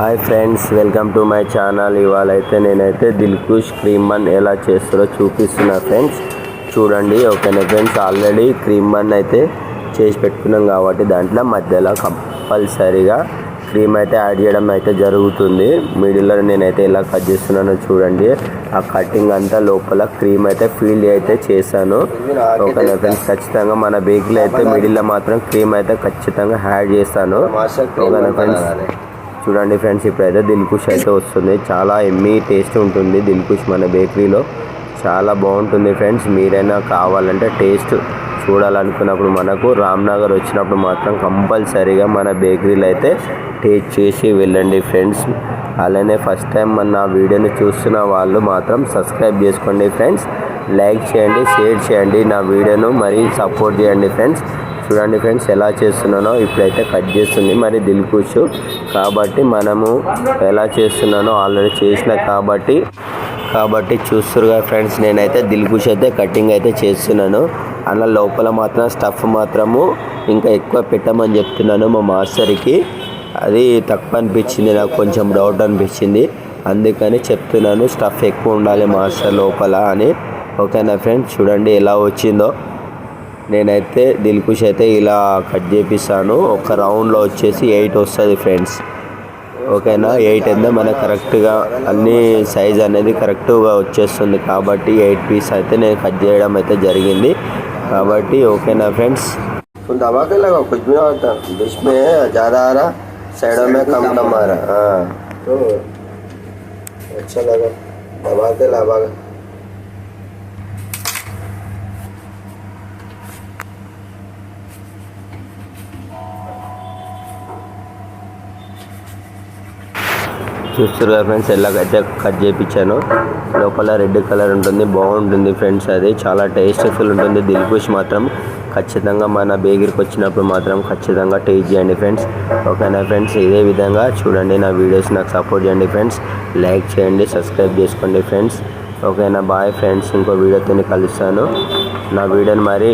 Hi friends welcome to my channel. ఇవాళ అయితే నేనైతే దిల్కుష్ క్రీమ్ బన్ ఎలా చేస్తారో చూపిస్తున్నా ఫ్రెండ్స్. చూడండి ఓకేనా ఫ్రెండ్స్? ఆల్రెడీ క్రీమ్ బన్ అయితే చేసి పెట్టుకున్నాం కాబట్టి దాంట్లో మధ్యలో కంపల్సరీగా క్రీమ్ అయితే యాడ్ చేయడం అయితే జరుగుతుంది. మిడిల్లో నేనైతే ఎలా కట్ చేస్తున్నానో చూడండి. ఆ కటింగ్ అంతా లోపల క్రీమ్ అయితే ఫీల్ అయితే చేశాను. ఓకేనా ఫ్రెండ్స్? ఖచ్చితంగా మన బేకరీలో అయితే మిడిల్లో మాత్రం క్రీమ్ అయితే ఖచ్చితంగా యాడ్ చేస్తాను. ఓకేనా ఫ్రెండ్స్? చూడండి ఫ్రెండ్స్ ఇప్పుడైతే దిల్కుష్ అయితే వస్తుంది. చాలా ఎమ్మీ టేస్ట్ ఉంటుంది దిల్కుష్ మన బేకరీలో. చాలా బాగుంటుంది ఫ్రెండ్స్ మీరైనా కావాలంటే టేస్ట్ చూడాలనుకున్నప్పుడు మనకు రామ్నగర్ వచ్చినప్పుడు మాత్రం కంపల్సరీగా మన బేకరీలో అయితే టేస్ట్ చేసి వెళ్ళండి ఫ్రెండ్స్. అలానే ఫస్ట్ టైం మన నా వీడియోని చూస్తున్న వాళ్ళు మాత్రం సబ్స్క్రైబ్ చేసుకోండి ఫ్రెండ్స్. లైక్ చేయండి షేర్ చేయండి నా వీడియోను మరి సపోర్ట్ చేయండి ఫ్రెండ్స్. చూడండి ఫ్రెండ్స్ ఎలా చేస్తున్నానో ఇప్పుడైతే కట్ చేస్తుంది. మరి దిల్కుష్ కాబట్టి మనము ఎలా చేస్తున్నానో ఆల్రెడీ చేసిన కాబట్టి కాబట్టి చూస్తురుగా ఫ్రెండ్స్ నేనైతే దిల్కుష్ అయితే కటింగ్ అయితే చేస్తున్నాను. అలా లోపల మాత్రం స్టఫ్ మాత్రము ఇంకా ఎక్కువ పెట్టమని చెప్తున్నాను మా మాస్టర్కి. అది తక్కువ అనిపించింది నాకు కొంచెం డౌట్ అనిపించింది. అందుకని చెప్తున్నాను స్టఫ్ ఎక్కువ ఉండాలి మాస్టర్ లోపల అని. ఓకేనా ఫ్రెండ్స్? చూడండి ఎలా వచ్చిందో. నేనైతే దిల్కుష్ అయితే ఇలా కట్ చేపిస్తాను ఒక రౌండ్లో వచ్చేసి ఎయిట్ వస్తుంది ఫ్రెండ్స్ ఓకేనా ఎయిట్ అయితే మనకు కరెక్ట్గా అన్ని సైజ్ అనేది కరెక్ట్గా వచ్చేస్తుంది కాబట్టి ఎయిట్ పీస్ అయితే నేను కట్ చేయడం అయితే జరిగింది కాబట్టి ఓకేనా ఫ్రెండ్స్ दबा के लगा कुछ भी ना होता बीच में ज़्यादा आ रहा साइडों में कम कम आ रहा हाँ तो अच्छा लगा दबा के लगा చూస్తారు కదా ఫ్రెండ్స్ ఎలాగైతే కట్ చేయించాను లోపల రెడ్ కలర్ ఉంటుంది బాగుంటుంది ఫ్రెండ్స్ అది చాలా టేస్ట్ఫుల్ ఉంటుంది దిల్కుష్ మాత్రం. ఖచ్చితంగా మన బేగిరికి వచ్చినప్పుడు మాత్రం ఖచ్చితంగా టేస్ట్ చేయండి ఫ్రెండ్స్ ఓకేనా ఫ్రెండ్స్ ఇదే విధంగా చూడండి నా వీడియోస్ నాకు సపోర్ట్ చేయండి ఫ్రెండ్స్ లైక్ చేయండి సబ్స్క్రైబ్ చేసుకోండి ఫ్రెండ్స్ ఓకేనా బాయ్ ఫ్రెండ్స్ ఇంకో వీడియోతో కలుస్తాను. నా వీడియోని మరి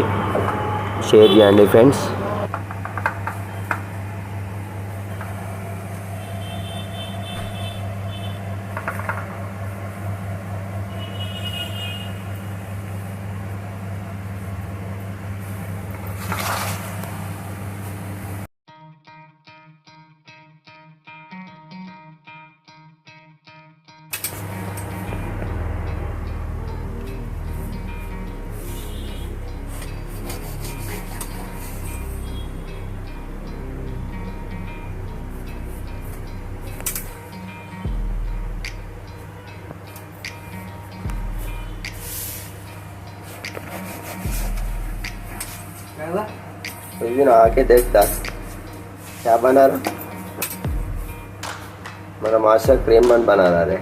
షేర్ చేయండి friends भी ना आके देखता क्या बना रहा मेरा मास्टर क्रीम बन बना रहा है